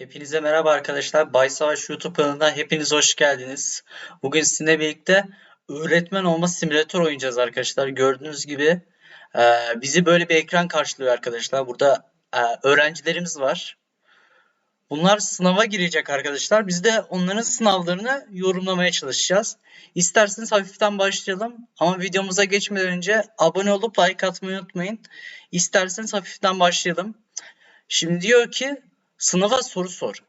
Hepinize merhaba arkadaşlar. Bay Savaş YouTube kanalına hepiniz hoş geldiniz. Bugün sizinle birlikte öğretmen olma simülatör oynayacağız arkadaşlar. Gördüğünüz gibi e, bizi böyle bir ekran karşılıyor arkadaşlar. Burada e, öğrencilerimiz var. Bunlar sınava girecek arkadaşlar. Biz de onların sınavlarını yorumlamaya çalışacağız. İsterseniz hafiften başlayalım. Ama videomuza geçmeden önce abone olup like atmayı unutmayın. İsterseniz hafiften başlayalım. Şimdi diyor ki Sınava soru sor.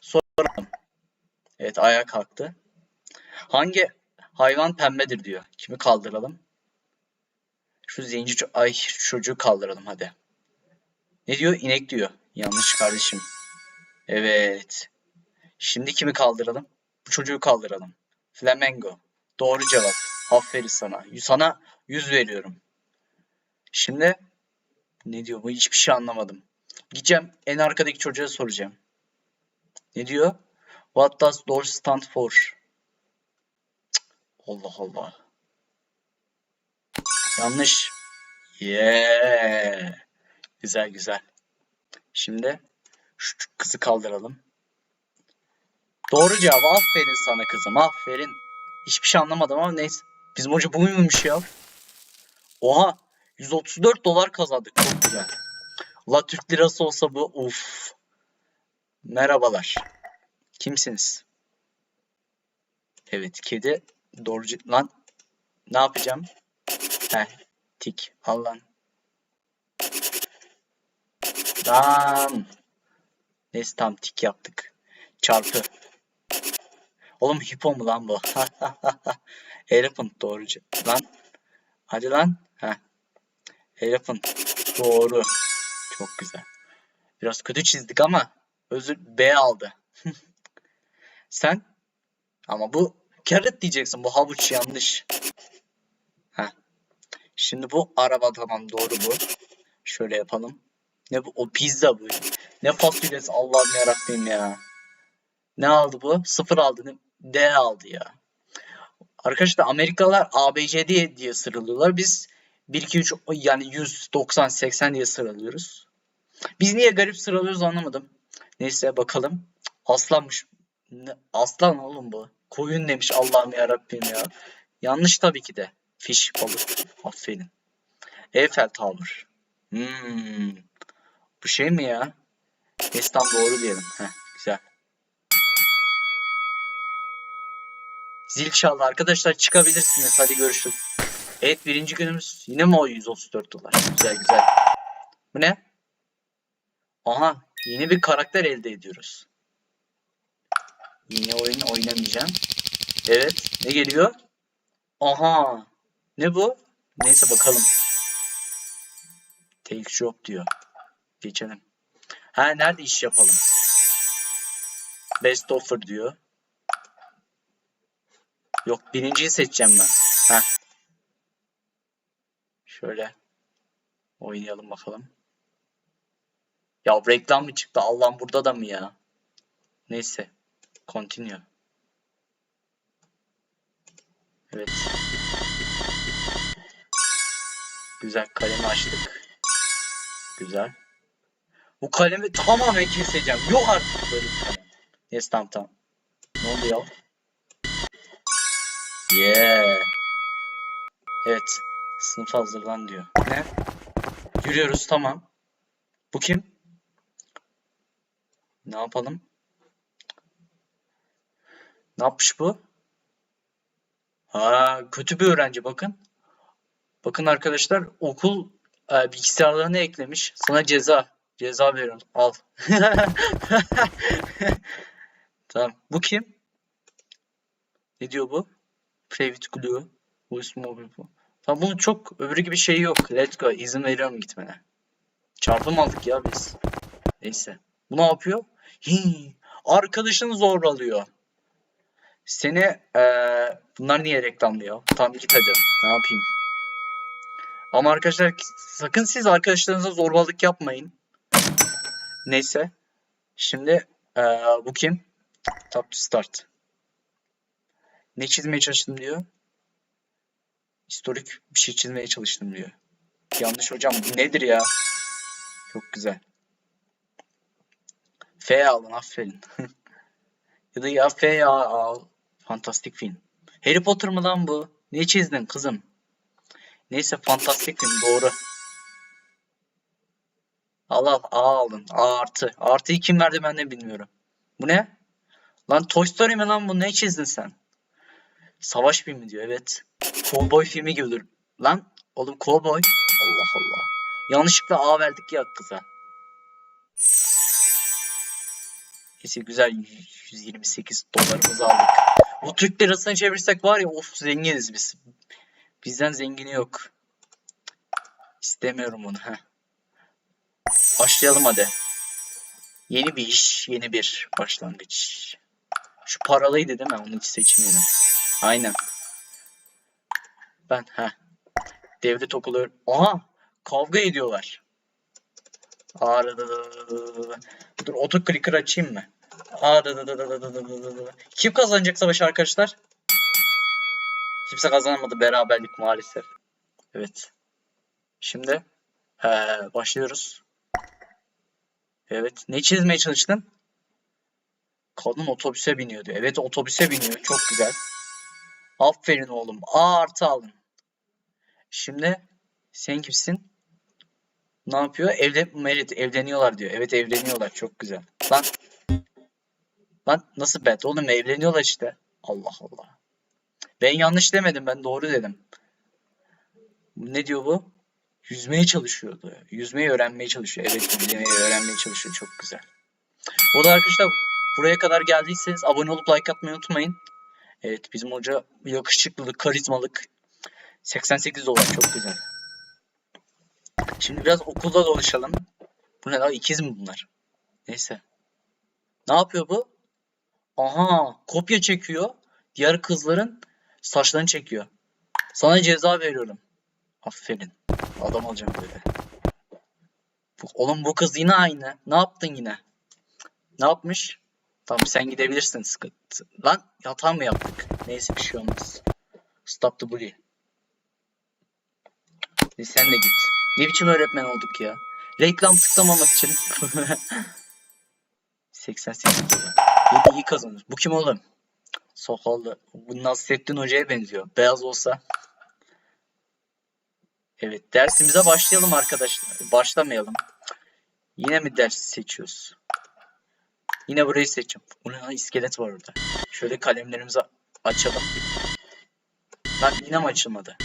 Soralım. Evet ayağa kalktı. Hangi hayvan pembedir diyor. Kimi kaldıralım? Şu zenci ay çocuğu kaldıralım hadi. Ne diyor? İnek diyor. Yanlış kardeşim. Evet. Şimdi kimi kaldıralım? Bu çocuğu kaldıralım. Flamengo. Doğru cevap. Aferin sana. Sana 100 veriyorum. Şimdi ne diyor bu? Hiçbir şey anlamadım. Gideceğim en arkadaki çocuğa soracağım. Ne diyor? What does DOOR stand for? Cık, Allah Allah. Yanlış. Yeah. Güzel güzel. Şimdi şu kızı kaldıralım. Doğru cevap. Aferin sana kızım. Aferin. Hiçbir şey anlamadım ama neyse. Bizim hoca bu muymuş ya? Oha. 134 dolar kazandık. Çok güzel. La Türk lirası olsa bu. Uf. Merhabalar. Kimsiniz? Evet kedi. Doğru. Lan. Ne yapacağım? Heh. Tik. Al lan. Lan. Neyse tam tik yaptık. Çarpı. Oğlum hipo mu lan bu? Elephant doğru. ce- Lan. Hadi lan. Heh. Elephant. Doğru. Çok güzel. Biraz kötü çizdik ama özür B aldı. Sen? Ama bu carrot diyeceksin. Bu havuç yanlış. Heh. Şimdi bu araba tamam doğru bu. Şöyle yapalım. Ne bu? O pizza bu. Ne fasulyesi Allah'ım yarabbim ya. Ne aldı bu? Sıfır aldı. Ne? D aldı ya. Arkadaşlar Amerikalılar ABC diye, diye sıralıyorlar. Biz 1, 2, 3 yani 100, 90, 80 diye sıralıyoruz. Biz niye garip sıralıyoruz anlamadım. Neyse bakalım. Aslanmış. Aslan oğlum bu. Koyun demiş Allah'ım yarabbim ya. Yanlış tabii ki de. Fiş balık. Aferin. Eiffel Tower. Hmm. Bu şey mi ya? Neyse tam doğru diyelim. Heh, güzel. Zil çaldı arkadaşlar çıkabilirsiniz. Hadi görüşürüz. Evet birinci günümüz. Yine mi o 134 dolar? Güzel güzel. Bu ne? Aha yeni bir karakter elde ediyoruz. Yine oyun oynamayacağım. Evet ne geliyor? Aha ne bu? Neyse bakalım. Take job diyor. Geçelim. Ha nerede iş yapalım? Best offer diyor. Yok birinciyi seçeceğim ben. Ha. Şöyle oynayalım bakalım. Ya reklam mı çıktı? Allah'ım burada da mı ya? Neyse. Continue. Evet. Güzel kalemi açtık. Güzel. Bu kalemi tamamen keseceğim. Yok artık böyle bir kalem. Neyse tamam tamam. Ne oldu ya? Yeah. Evet. Sınıf hazırlan diyor. Ne? Yürüyoruz tamam. Bu kim? Ne yapalım? Ne yapmış bu? Ha, kötü bir öğrenci bakın. Bakın arkadaşlar okul e, bilgisayarlarına eklemiş. Sana ceza. Ceza veriyorum. Al. Tamam. Bu kim? Ne diyor bu? Private Glue. Voice Mobile bu. Tamam bunun çok öbürü gibi şeyi yok. Let's go. İzin veriyorum gitmene. Çarpı mı aldık ya biz? Neyse. Bu ne yapıyor? Hii, arkadaşını zorbalıyor. Seni eee bunlar niye reklamlıyor? Tamam git hadi. Ne yapayım? Ama arkadaşlar sakın siz arkadaşlarınıza zorbalık yapmayın. Neyse. Şimdi eee, bu kim? Tap to start. Ne çizmeye çalıştım diyor. Historik bir şey çizmeye çalıştım diyor. Yanlış hocam bu nedir ya? Çok güzel. F aldın aferin. ya da ya F ya al. Fantastik film. Harry Potter mı lan bu? Ne çizdin kızım? Neyse fantastik film doğru. Al al A aldın. A artı. Artıyı kim verdi ben de bilmiyorum. Bu ne? Lan Toy Story mi lan bu? Ne çizdin sen? Savaş filmi diyor evet. Cowboy filmi gibidir. Lan oğlum cowboy. Allah Allah. Yanlışlıkla A verdik ya kıza. Neyse güzel 128 dolarımızı aldık. Bu Türk lirasına çevirsek var ya of zenginiz biz. Bizden zengini yok. İstemiyorum onu. Heh. Başlayalım hadi. Yeni bir iş, yeni bir başlangıç. Şu paralıydı değil mi? Onu hiç seçmeyelim. Aynen. Ben ha. Devlet okulu. Aha! Kavga ediyorlar. Ağrı- Dur otoclicker açayım mı? Ağrı- Kim kazanacak savaş arkadaşlar? Kimse kazanamadı beraberlik maalesef. Evet. Şimdi eee, başlıyoruz. Evet. Ne çizmeye çalıştın? Kadın otobüse biniyor diyor. Evet otobüse biniyor. Çok güzel. Aferin oğlum. A artı aldın. Şimdi sen kimsin? Ne yapıyor? Evde evet evleniyorlar diyor. Evet evleniyorlar. Çok güzel. Lan Lan nasıl bet? Oğlum evleniyorlar işte. Allah Allah. Ben yanlış demedim. Ben doğru dedim. Ne diyor bu? Yüzmeye çalışıyordu. Yüzmeyi öğrenmeye çalışıyor. Evet yüzmeyi öğrenmeye çalışıyor. Çok güzel. O da arkadaşlar buraya kadar geldiyseniz abone olup like atmayı unutmayın. Evet bizim hoca yakışıklılık, karizmalık. 88 dolar çok güzel. Şimdi biraz okulda dolaşalım. Bu ne lan ikiz mi bunlar? Neyse. Ne yapıyor bu? Aha kopya çekiyor. Diğer kızların saçlarını çekiyor. Sana ceza veriyorum. Aferin. Adam olacağım böyle. Oğlum bu kız yine aynı. Ne yaptın yine? Ne yapmış? Tamam sen gidebilirsin sıkıntı. Lan hata mı yaptık? Neyse bir şey olmaz. Stop the bully. Sen de git. Ne biçim öğretmen olduk ya? Reklam tıklamamak için. 88 dolar. Yedi iyi kazanır. Bu kim oğlum? Sokalı. Bu Nasrettin Hoca'ya benziyor. Beyaz olsa. Evet dersimize başlayalım arkadaşlar. Başlamayalım. Yine mi ders seçiyoruz? Yine burayı seçeceğim. Bu ne lan iskelet var orada. Şöyle kalemlerimizi açalım. Lan yine mi açılmadı?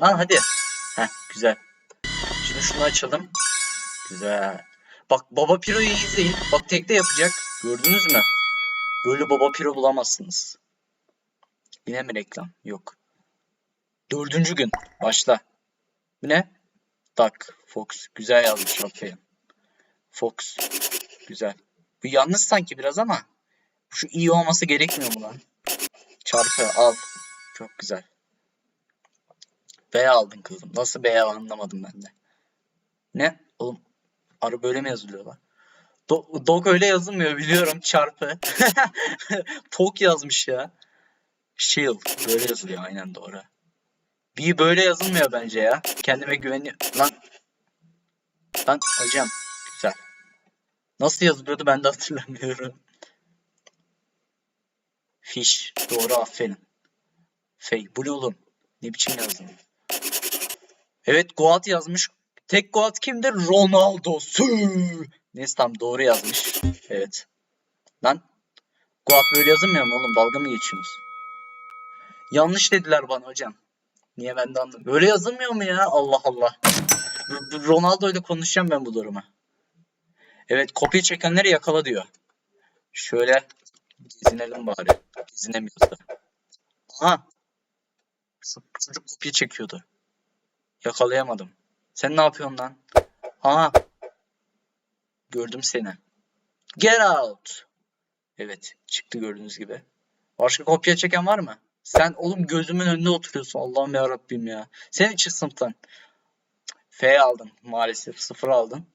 Lan hadi. Heh güzel. Şimdi şunu açalım. Güzel. Bak Baba Piro'yu izleyin. Bak tekte yapacak. Gördünüz mü? Böyle Baba Piro bulamazsınız. Yine mi reklam? Yok. Dördüncü gün. Başla. Bu ne? Duck. Fox. Güzel yazmış. Aferin. Fox. Güzel. Bu yalnız sanki biraz ama şu iyi olması gerekmiyor mu lan? Çarpı al. Çok güzel. B aldın kızım. Nasıl B anlamadım ben de. Ne? Oğlum arı böyle mi yazılıyor lan? Do- dog öyle yazılmıyor biliyorum çarpı. Tok yazmış ya. Shield böyle yazılıyor aynen doğru. B böyle yazılmıyor bence ya. Kendime güveniyorum. Lan. Lan hocam. Güzel. Nasıl yazılıyordu ben de hatırlamıyorum. Fish. Doğru aferin. Ne oğlum? Ne biçim yazdın? Evet Goat yazmış. Tek Goat kimdir? Ronaldo. Sü. Neyse tamam doğru yazmış. Evet. Lan. Goat böyle yazılmıyor mu oğlum? Dalga mı geçiyorsunuz? Yanlış dediler bana hocam. Niye ben de anlamadım. Böyle yazılmıyor mu ya? Allah Allah. Ronaldo ile konuşacağım ben bu duruma. Evet kopya çekenleri yakala diyor. Şöyle gezinelim bari. Gezinemiyoruz da. Aha. Çocuk kopya çekiyordu. Yakalayamadım. Sen ne yapıyorsun lan? Aha. Gördüm seni. Get out. Evet çıktı gördüğünüz gibi. Başka kopya çeken var mı? Sen oğlum gözümün önünde oturuyorsun. Allah'ım ya Rabbim ya. Sen çık sınıftan. F aldın maalesef. Sıfır aldın.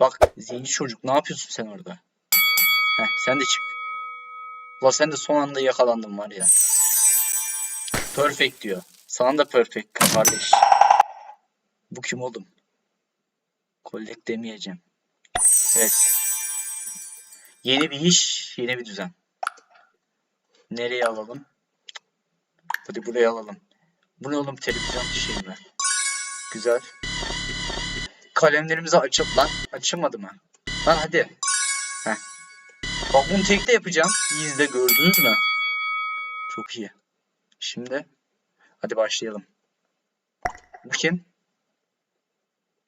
Bak zenci çocuk ne yapıyorsun sen orada? Heh sen de çık. Ulan sen de son anda yakalandın var ya. Perfect diyor. Sana da perfect kardeş. Bu kim oğlum? Collect demeyeceğim. Evet. Yeni bir iş, yeni bir düzen. Nereye alalım? Hadi buraya alalım. Bu ne oğlum televizyon şey mi? Güzel. Kalemlerimizi açıp lan. Açılmadı mı? Lan hadi. Heh. Bak bunu tekte yapacağım. İyi gördünüz mü? Çok iyi. Şimdi hadi başlayalım. Bu kim?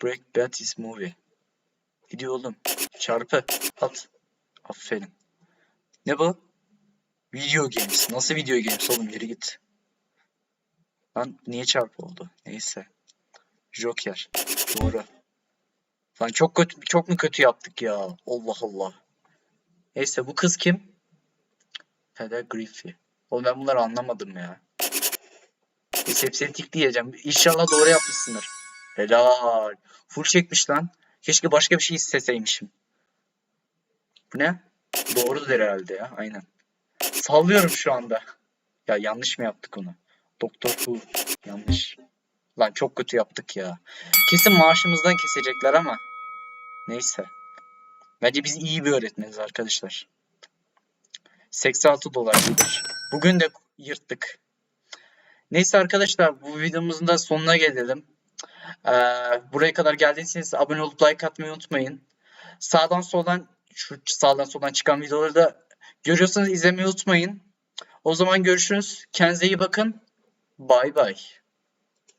Break Bad is movie. Gidiyor oğlum. Çarpı. At. Aferin. Ne bu? Video games. Nasıl video games oğlum? Geri git. Lan niye çarpı oldu? Neyse. Joker. Doğru. Lan çok kötü çok mu kötü yaptık ya? Allah Allah. Neyse bu kız kim? Heather Griffey. Oğlum ben bunları anlamadım ya. Neyse hepsini tikleyeceğim. İnşallah doğru yapmışsındır. Helal. Full çekmiş lan. Keşke başka bir şey isteseymişim. Bu ne? Doğrudur herhalde ya. Aynen. Sallıyorum şu anda. Ya yanlış mı yaptık onu? Doktor Who. Yanlış. Lan çok kötü yaptık ya. Kesin maaşımızdan kesecekler ama. Neyse. Bence biz iyi bir öğretmeniz arkadaşlar. 86 dolar gelir. Bugün de yırttık. Neyse arkadaşlar bu videomuzun da sonuna gelelim. Ee, buraya kadar geldiyseniz abone olup like atmayı unutmayın. Sağdan soldan şu sağdan soldan çıkan videoları da görüyorsanız izlemeyi unutmayın. O zaman görüşürüz. Kendinize iyi bakın. Bay bay.